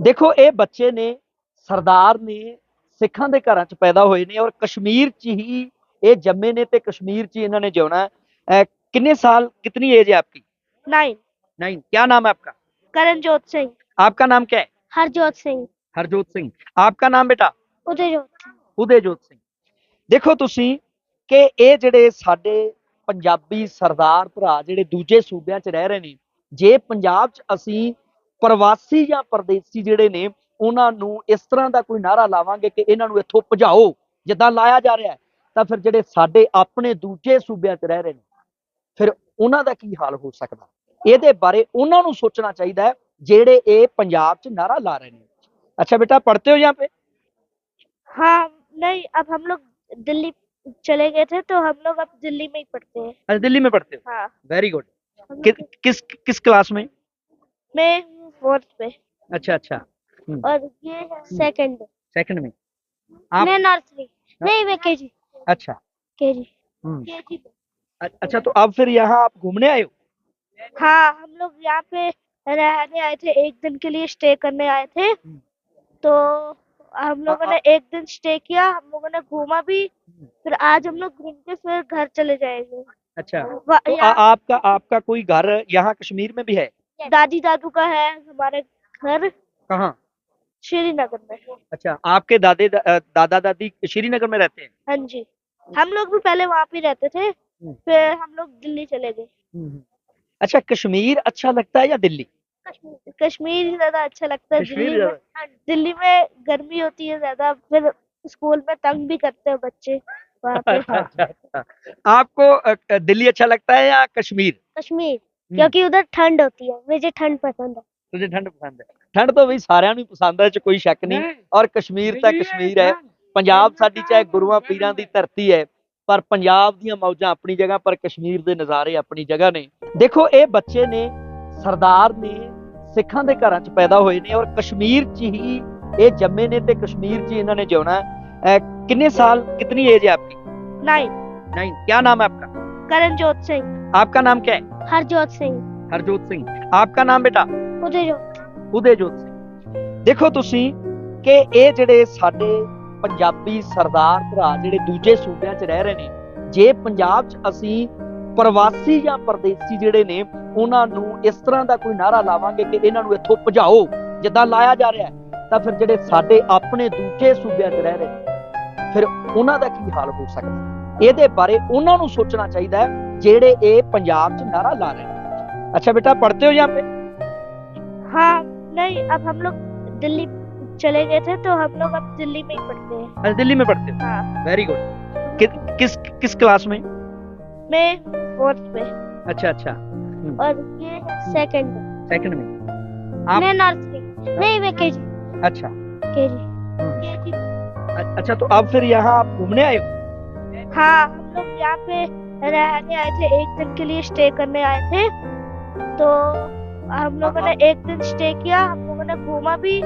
ਦੇਖੋ ਇਹ ਬੱਚੇ ਨੇ ਸਰਦਾਰ ਨੇ ਸਿੱਖਾਂ ਦੇ ਘਰਾਂ 'ਚ ਪੈਦਾ ਹੋਏ ਨੇ ਔਰ ਕਸ਼ਮੀਰ 'ਚ ਹੀ ਇਹ ਜੰਮੇ ਨੇ ਤੇ ਕਸ਼ਮੀਰ 'ਚ ਹੀ ਇਹਨਾਂ ਨੇ ਜਿਉਣਾ ਹੈ ਅਹ कितने साल कितनी एज है आपकी नाइन नहीं क्या नाम है आपका करणजोत सिंह आपका नाम क्या है हरजोत सिंह ਹਰਜੋਤ ਸਿੰਘ ਆਪਕਾ ਨਾਮ ਬੇਟਾ उदयजोत सिंह ਉਦੇਜੋਤ ਸਿੰਘ ਦੇਖੋ ਤੁਸੀਂ ਕਿ ਇਹ ਜਿਹੜੇ ਸਾਡੇ ਪੰਜਾਬੀ ਸਰਦਾਰ ਭਰਾ ਜਿਹੜੇ ਦੂਜੇ ਸੂਬਿਆਂ 'ਚ ਰਹਿ ਰਹੇ ਨੇ ਜੇ ਪੰਜਾਬ 'ਚ ਅਸੀਂ ਪ੍ਰਵਾਸੀ ਜਾਂ ਪਰਦੇਸੀ ਜਿਹੜੇ ਨੇ ਉਹਨਾਂ ਨੂੰ ਇਸ ਤਰ੍ਹਾਂ ਦਾ ਕੋਈ ਨਾਰਾ ਲਾਵਾਂਗੇ ਕਿ ਇਹਨਾਂ ਨੂੰ ਇੱਥੋਂ ਭਜਾਓ ਜਿੱਦਾਂ ਲਾਇਆ ਜਾ ਰਿਹਾ ਹੈ ਤਾਂ ਫਿਰ ਜਿਹੜੇ ਸਾਡੇ ਆਪਣੇ ਦੂਜੇ ਸੂਬਿਆਂ 'ਚ ਰਹਿ ਰਹੇ ਨੇ ਫਿਰ ਉਹਨਾਂ ਦਾ ਕੀ ਹਾਲ ਹੋ ਸਕਦਾ ਇਹਦੇ ਬਾਰੇ ਉਹਨਾਂ ਨੂੰ ਸੋਚਣਾ ਚਾਹੀਦਾ ਹੈ ਜਿਹੜੇ ਇਹ ਪੰਜਾਬ 'ਚ ਨਾਰਾ ਲਾ ਰਹੇ ਨੇ ਅੱਛਾ ਬੇਟਾ ਪੜ੍ਹਤੇ ਹੋ यहाँ पे हाँ नहीं अब हम लोग दिल्ली चले गए थे तो हम लोग अब दिल्ली में ही पढ़ते हैं अच्छा दिल्ली में पढ़ते हो हाँ वेरी गुड हम कि, लोग- किस किस क्लास में मैं हूँ फोर्थ में। अच्छा अच्छा। और ये है सेकंड सेकंड में। आप मैं नर्सरी नहीं मैं केजी अच्छा। केजी हम्म, केजी अच्छा तो अब फिर यहाँ आप घूमने आए हो? हाँ हम लोग यहाँ पे रहने आए थे एक दिन के लिए स्टे करने आए थे। हम्म। तो हम लोगों ने एक दिन स्टे किया हम लोगों ने घूमा भी। फिर आज हम लोग घूम के फिर घर चले जाएँगे। अच्छा। तो आ, आपका आपका कोई घर यहाँ कश्मीर में भी है? दादी दादू का है हमारे घर। कहाँ? श्रीनगर में। अच्छा आपके दादे दा, दादा दादी श्रीनगर में रहते हैं? हाँ जी। हम लोग भी पहले वहाँ पे रहते थे हम्म। फिर हम लोग दिल्ली चले गए। अच्छा कश्मीर अच्छा लगता है या दिल्ली? कश्मीर कश्मीर ही ज़्यादा अच्छा लगता है दिल्ली में। हाँ, दिल्ली में गर्मी होती है ज़्यादा फिर स्कूल में तंग भी करते हैं बच्चे। अच्छा, अच्छा। आपको दिल्ली अच्छा लगता है या कश्मीर? कश्मीर। क्योंकि उधर ठंड होती है मुझे ठंड पसंद है तुझे ठंड पसंद है ਠੰਡ ਤਾਂ ਬਈ ਸਾਰਿਆਂ ਨੂੰ ਹੀ ਪਸੰਦ ਹੈ ਇਹ 'ਚ ਕੋਈ ਸ਼ੱਕ ਨਹੀਂ ਔਰ ਕਸ਼ਮੀਰ ਤਾਂ ਕਸ਼ਮੀਰ ਹੈ ਪੰਜਾਬ ਸਾਡੀ ਚਾਹੇ ਗੁਰੂਆਂ ਪੀਰਾਂ ਦੀ ਧਰਤੀ ਹੈ ਪਰ ਪੰਜਾਬ ਦੀਆਂ ਮੌਜਾਂ ਆਪਣੀ ਜਗ੍ਹਾ ਪਰ ਕਸ਼ਮੀਰ ਦੇ ਨਜ਼ਾਰੇ ਆਪਣੀ ਜਗ੍ਹਾ ਨੇ ਦੇਖੋ ਇਹ ਬੱਚੇ ਨੇ ਸਰਦਾਰ ਨੇ ਸਿੱਖਾਂ ਦੇ ਘਰਾਂ 'ਚ ਪੈਦਾ ਹੋਏ ਨੇ ਔਰ ਕਸ਼ਮੀਰ 'ਚ ਹੀ ਇਹ ਜੰਮੇ ਨੇ ਤੇ ਕਸ਼ਮੀਰ 'ਚ ਹੀ ਇਹਨਾਂ ਨੇ ਜਿਉਣਾ ਹੈ ਅਹ ਕਿੰਨੇ ਸਾਲ कितनी एज है आपकी नाइन नहीं क्या नाम है आपका करणजोत सिंह आपका नाम क्या है हरजोत सिंह ਹਰਜੋਤ ਸਿੰਘ ਆਪਕਾ ਨਾਮ ਬੇਟਾ उदयजोत ਉਦੇਜੋਤ ਸਿੰਘ ਦੇਖੋ ਤੁਸੀਂ ਕਿ ਇਹ ਜਿਹੜੇ ਸਾਡੇ ਪੰਜਾਬੀ ਸਰਦਾਰ ਭਰਾ ਜਿਹੜੇ ਦੂਜੇ ਸੂਬਿਆਂ 'ਚ ਰਹਿ ਰਹੇ ਨੇ ਜੇ ਪੰਜਾਬ 'ਚ ਅਸੀਂ ਪ੍ਰਵਾਸੀ ਜਾਂ ਪਰਦੇਸੀ ਜਿਹੜੇ ਨੇ ਉਹਨਾਂ ਨੂੰ ਇਸ ਤਰ੍ਹਾਂ ਦਾ ਕੋਈ ਨਾਰਾ ਲਾਵਾਂਗੇ ਕਿ ਇਹਨਾਂ ਨੂੰ ਇੱਥੋਂ ਭਜਾਓ ਜਿੱਦਾਂ ਲਾਇਆ ਜਾ ਰਿਹਾ ਹੈ ਤਾਂ ਫਿਰ ਜਿਹੜੇ ਸਾਡੇ ਆਪਣੇ ਦੂਜੇ ਸੂਬਿਆਂ 'ਚ ਰਹਿ ਰਹੇ ਨੇ ਫਿਰ ਉਹਨਾਂ ਦਾ ਕੀ ਹਾਲ ਹੋ ਸਕਦਾ ਇਹਦੇ ਬਾਰੇ ਉਹਨਾਂ ਨੂੰ ਸੋਚਣਾ ਚਾਹੀਦਾ ਹੈ ਜਿਹੜੇ ਇਹ ਪੰਜਾਬ 'ਚ ਨਾਰਾ ਲਾ ਰਹੇ ਨੇ ਅੱਛਾ ਬੇਟਾ ਪੜ੍ਹਤੇ ਹੋ यहाँ पे हाँ नहीं अब हम लोग दिल्ली चले गए थे तो हम लोग अब दिल्ली में ही पढ़ते हैं अच्छा दिल्ली में पढ़ते हो हाँ वेरी गुड कि, किस किस क्लास में मैं फोर्थ में अच्छा अच्छा और ये है सेकंड में सेकंड में आप मैं नर्सरी नहीं मैं केजी अच्छा केजी हम्म। केजी अ- अच्छा तो अब फिर यहाँ आप घूमने आए हो हाँ हम लोग यहाँ पे रहने आए थे एक दिन के लिए स्टे करने आए थे। तो हम लोगों ने एक दिन स्टे किया हम लोगों ने घूमा भी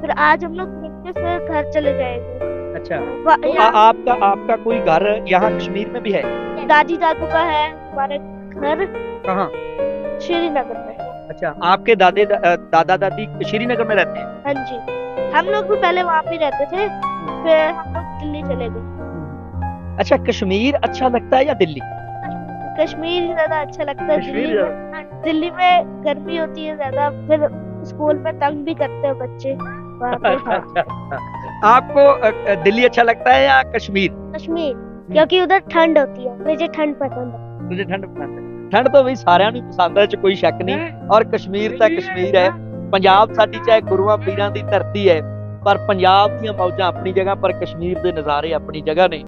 फिर आज हम लोग घूम के फिर घर चले जाएँगे अच्छा तो आ, आपका आपका कोई घर यहाँ कश्मीर में भी है? दादी दादू का है हमारे घर कहाँ? श्रीनगर में। अच्छा आपके दादे दा, दादा दादी श्रीनगर में रहते हैं? हाँ जी। हम लोग भी पहले वहाँ पे रहते थे फिर हम लोग दिल्ली चले गए। अच्छा कश्मीर अच्छा लगता है या दिल्ली कश्मीर ही ज्यादा अच्छा लगता है कश्मीर दिल्ली में हाँ, दिल्ली में गर्मी होती है ज्यादा फिर स्कूल में तंग भी करते हैं बच्चे वहाँ पे अच्छा, अच्छा, अच्छा। आपको अ, अ, दिल्ली अच्छा लगता है या कश्मीर कश्मीर क्योंकि उधर ठंड होती है मुझे ठंड पसंद है तुझे ठंड पसंद है ਠੰਡ ਤਾਂ ਬਈ ਸਾਰਿਆਂ ਨੂੰ ਹੀ ਪਸੰਦ ਹੈ ਇਹ 'ਚ ਕੋਈ ਸ਼ੱਕ ਨਹੀਂ ਔਰ ਕਸ਼ਮੀਰ ਤਾਂ ਕਸ਼ਮੀਰ ਹੈ ਪੰਜਾਬ ਸਾਡੀ ਚਾਹੇ ਗੁਰੂਆਂ ਪੀਰਾਂ ਦੀ ਧਰਤੀ ਹੈ ਪਰ ਪੰਜਾਬ ਦੀਆਂ ਮੌਜਾਂ ਆਪਣੀ ਜਗ੍ਹਾ ਪਰ ਕਸ਼ਮੀਰ ਦੇ ਨਜ਼ਾਰੇ ਆਪਣੀ ਜਗ੍ਹਾ ਨੇ